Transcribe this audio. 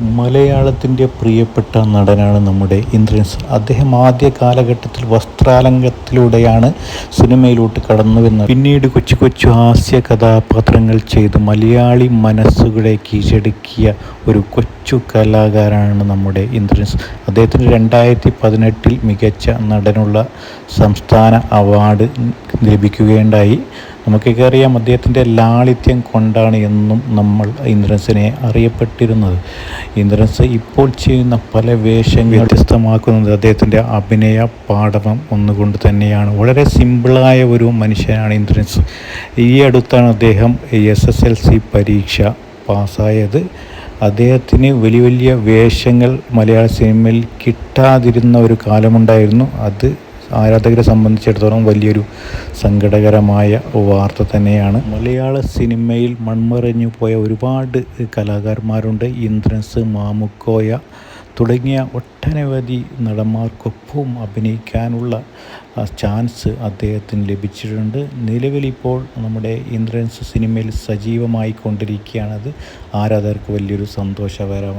മലയാളത്തിന്റെ പ്രിയപ്പെട്ട നടനാണ് നമ്മുടെ ഇന്ദ്രൻസ് അദ്ദേഹം ആദ്യ കാലഘട്ടത്തിൽ വസ്ത്രാലങ്കത്തിലൂടെയാണ് സിനിമയിലോട്ട് കടന്നു വന്നത് പിന്നീട് കൊച്ചു കൊച്ചു ഹാസ്യ കഥാപാത്രങ്ങൾ ചെയ്ത് മലയാളി മനസ്സുകളെ കീഴടക്കിയ ഒരു കൊച്ചു കലാകാരനാണ് നമ്മുടെ ഇന്ദ്രൻസ് അദ്ദേഹത്തിന് രണ്ടായിരത്തി പതിനെട്ടിൽ മികച്ച നടനുള്ള സംസ്ഥാന അവാർഡ് ലഭിക്കുകയുണ്ടായി. നമുക്കൊക്കെ കയറിയാം. അദ്ദേഹത്തിന്റെ ലാളിത്യം കൊണ്ടാണ് എന്നും നമ്മൾ ഇന്ദ്രൻസിനെ അറിയപ്പെട്ടിരുന്നത്. ഇന്ദ്രൻസ് ഇപ്പോൾ ചെയ്യുന്ന പല വേഷങ്ങൾ വ്യത്യസ്തമാക്കുന്നത് അദ്ദേഹത്തിന്റെ അഭിനയ പാഠവം ഒന്നുകൊണ്ട് തന്നെയാണ്. വളരെ സിമ്പിളായ ഒരു മനുഷ്യനാണ് ഇന്ദ്രൻസ്. ഈ അടുത്താണ് അദ്ദേഹം എസ് എസ് എൽ സി പരീക്ഷ പാസ്സായത്. അദ്ദേഹത്തിന് വലിയ വലിയ വേഷങ്ങൾ മലയാള സിനിമയിൽ കിട്ടാതിരുന്ന ഒരു കാലമുണ്ടായിരുന്നു. അത് ആരാധകരെ സംബന്ധിച്ചിടത്തോളം വലിയൊരു സങ്കടകരമായ വാർത്ത തന്നെയാണ്. മലയാള സിനിമയിൽ മൺമറഞ്ഞു പോയ ഒരുപാട് കലാകാരന്മാരുണ്ട്. ഇന്ദ്രൻസ് മാമുക്കോയ തുടങ്ങിയ ഒട്ടനവധി നടന്മാർക്കൊപ്പം അഭിനയിക്കാനുള്ള ചാൻസ് അദ്ദേഹത്തിന് ലഭിച്ചിട്ടുണ്ട്. നിലവിലിപ്പോൾ നമ്മുടെ ഇന്ദ്രൻസ് സിനിമയിൽ സജീവമായി കൊണ്ടിരിക്കുകയാണത് ആരാധകർക്ക് വലിയൊരു സന്തോഷകരമാണ്